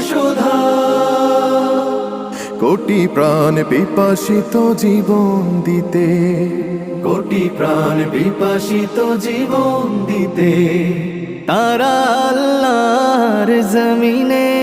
সুধা কোটি প্রাণ বিপাসিত জীবন দিতে। কোটি প্রাণ বিপাসিত জীবন দিতে। তারা আল্লাহর জমিনে